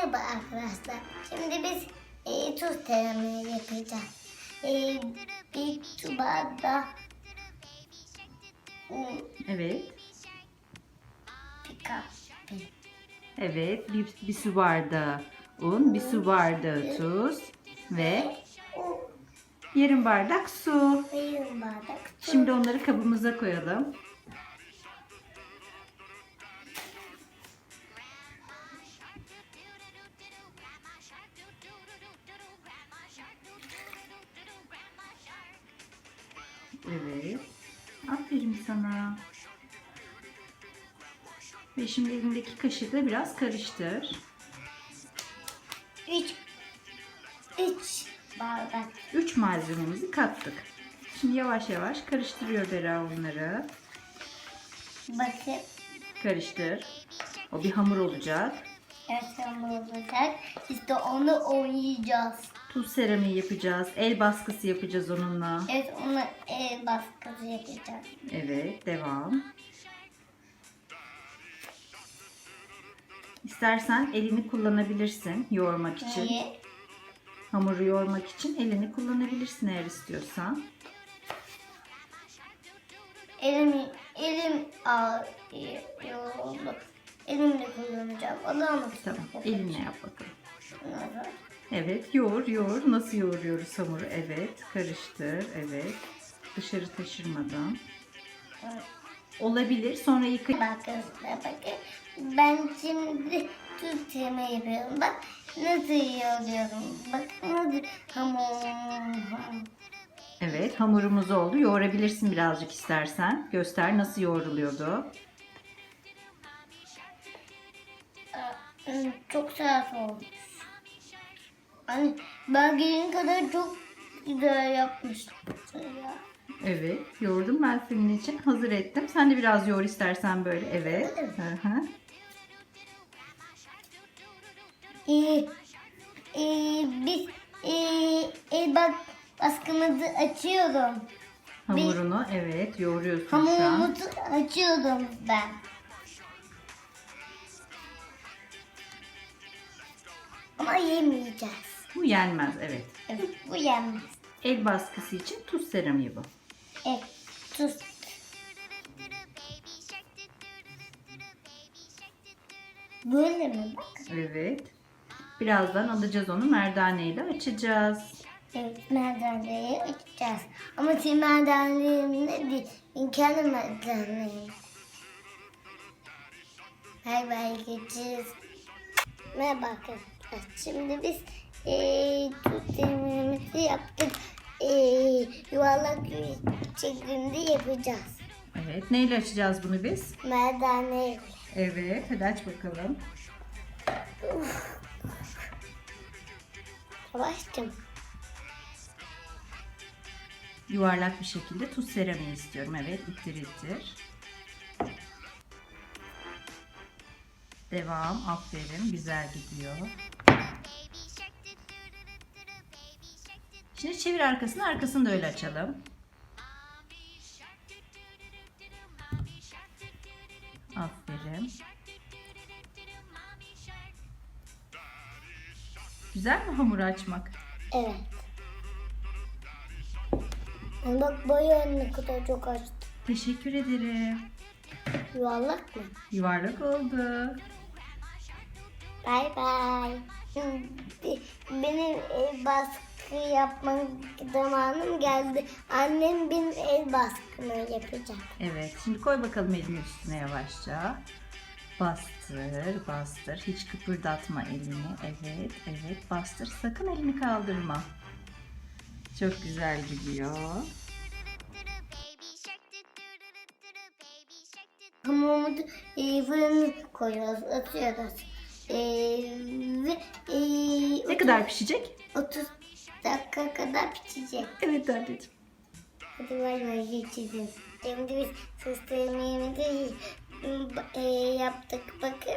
Merhaba arkadaşlar. Şimdi biz e, tuz terimi yapacağız. E, bir bardağı un, Evet. bir bir Evet. Bir, bir su bardağı un, bir su bardağı tuz ve yarım bardak su. yarım bardak su. Şimdi onları kabımıza koyalım. Evet. Aferin sana. Ve şimdi elindeki kaşıkla biraz karıştır. Üç, üç bardak. 3 malzememizi kattık. Şimdi yavaş yavaş karıştırıyor Bera onları. Bakın. Karıştır. O bir hamur olacak. Evet hamur olacak. İşte onu oynayacağız. Tuz seramiği yapacağız. El baskısı yapacağız onunla. Evet onu el baskısı yapacağız. Evet, devam. İstersen elini kullanabilirsin yoğurmak için. Niye? Hamuru yoğurmak için elini kullanabilirsin eğer istiyorsan. Elim, elim ağrıyor. Elimle kullanacağım. Adamı Tamam, elinle yap bakalım. Bunları. Evet, yoğur, yoğur. Nasıl yoğuruyoruz hamuru? Evet, karıştır. Evet. Dışarı taşırmadan. Olabilir. Sonra yıkay. Bakın, bakın. Ben şimdi tuz yeme yapıyorum. Bak nasıl yoğuruyorum. Bak nasıl hamur. Evet, hamurumuz oldu. Yoğurabilirsin birazcık istersen. Göster nasıl yoğruluyordu. Aa, Çok sert olmuş. Hani ben gelin kadar çok güzel yapmıştım. Ya. Evet, yoğurdum ben senin için. Hazır ettim. Sen de biraz yoğur istersen böyle. Evet. Hı hı. Ee, ee, biz ee, el bak baskımızı açıyorum. Hamurunu evet yoğuruyorsun şu an. Hamurumuzu açıyordum ben. Ama yemeyeceğiz. Bu yenmez evet. Evet, bu yenmez. El baskısı için tuz seramiği bu. Evet, tuz. Böyle mi bak? Evet. Birazdan alacağız onu merdaneyle açacağız. Evet, merdaneyi açacağız. Ama senin merdanelerin ne değil? Ben kendi merdanelerim. Bay bay geçeceğiz. Merhaba arkadaşlar. Şimdi biz eee tuz denememizi yaptık. Eee yuvarlak şeklinde yapacağız. Evet. Neyle açacağız bunu biz? Merdane Evet. Hadi aç bakalım. Savaştım. Yuvarlak bir şekilde tuz seramiği istiyorum. Evet. ittir ittir. Devam. Aferin. Güzel gidiyor. Şimdi çevir arkasını. Arkasını da öyle açalım. Aferin. Güzel mi hamur açmak? Evet. Bak boyu ne kadar çok açtı. Teşekkür ederim. Yuvarlak mı? Yuvarlak oldu. Bay bay. Benim el baskı yapma zamanım geldi. Annem benim el baskımı yapacak. Evet. Şimdi koy bakalım elini üstüne yavaşça. Bastır, bastır. Hiç kıpırdatma elini. Evet, evet. Bastır. Sakın elini kaldırma. Çok güzel gidiyor. Hamurumuzu e, fırına koyuyoruz, atıyoruz. E, ve e, Ne kadar pişecek? 30 dakika kadar pişecek. Evet anneciğim. Hadi bay bay geçeceğiz. Şimdi biz sos yemeğimizi e, yaptık bakın.